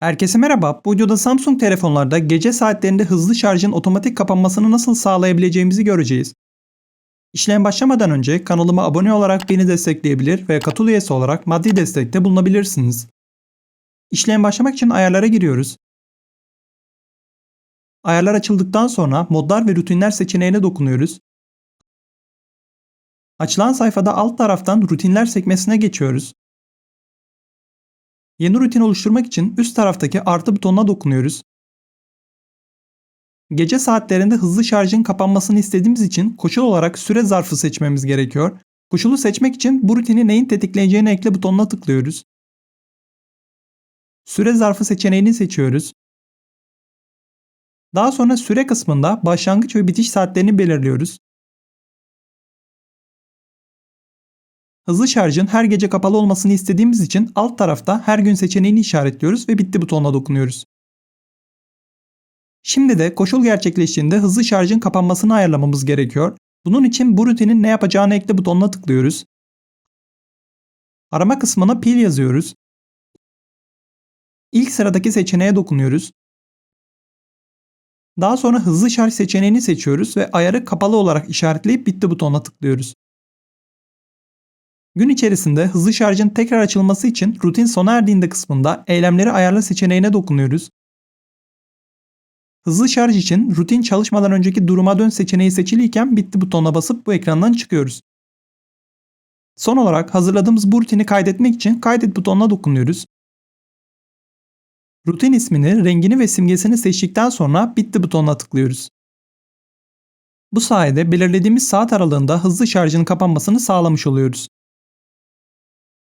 Herkese merhaba. Bu videoda Samsung telefonlarda gece saatlerinde hızlı şarjın otomatik kapanmasını nasıl sağlayabileceğimizi göreceğiz. İşlem başlamadan önce kanalıma abone olarak beni destekleyebilir ve katıl üyesi olarak maddi destekte bulunabilirsiniz. İşlem başlamak için ayarlara giriyoruz. Ayarlar açıldıktan sonra modlar ve rutinler seçeneğine dokunuyoruz. Açılan sayfada alt taraftan rutinler sekmesine geçiyoruz. Yeni rutin oluşturmak için üst taraftaki artı butonuna dokunuyoruz. Gece saatlerinde hızlı şarjın kapanmasını istediğimiz için koşul olarak süre zarfı seçmemiz gerekiyor. Koşulu seçmek için bu rutini neyin tetikleyeceğini ekle butonuna tıklıyoruz. Süre zarfı seçeneğini seçiyoruz. Daha sonra süre kısmında başlangıç ve bitiş saatlerini belirliyoruz. Hızlı şarjın her gece kapalı olmasını istediğimiz için alt tarafta her gün seçeneğini işaretliyoruz ve bitti butonuna dokunuyoruz. Şimdi de koşul gerçekleştiğinde hızlı şarjın kapanmasını ayarlamamız gerekiyor. Bunun için bu rutinin ne yapacağını ekle butonuna tıklıyoruz. Arama kısmına pil yazıyoruz. İlk sıradaki seçeneğe dokunuyoruz. Daha sonra hızlı şarj seçeneğini seçiyoruz ve ayarı kapalı olarak işaretleyip bitti butonuna tıklıyoruz. Gün içerisinde hızlı şarjın tekrar açılması için rutin sona erdiğinde kısmında eylemleri ayarla seçeneğine dokunuyoruz. Hızlı şarj için rutin çalışmadan önceki duruma dön seçeneği seçiliyken bitti butonuna basıp bu ekrandan çıkıyoruz. Son olarak hazırladığımız bu rutini kaydetmek için kaydet butonuna dokunuyoruz. Rutin ismini, rengini ve simgesini seçtikten sonra bitti butonuna tıklıyoruz. Bu sayede belirlediğimiz saat aralığında hızlı şarjın kapanmasını sağlamış oluyoruz.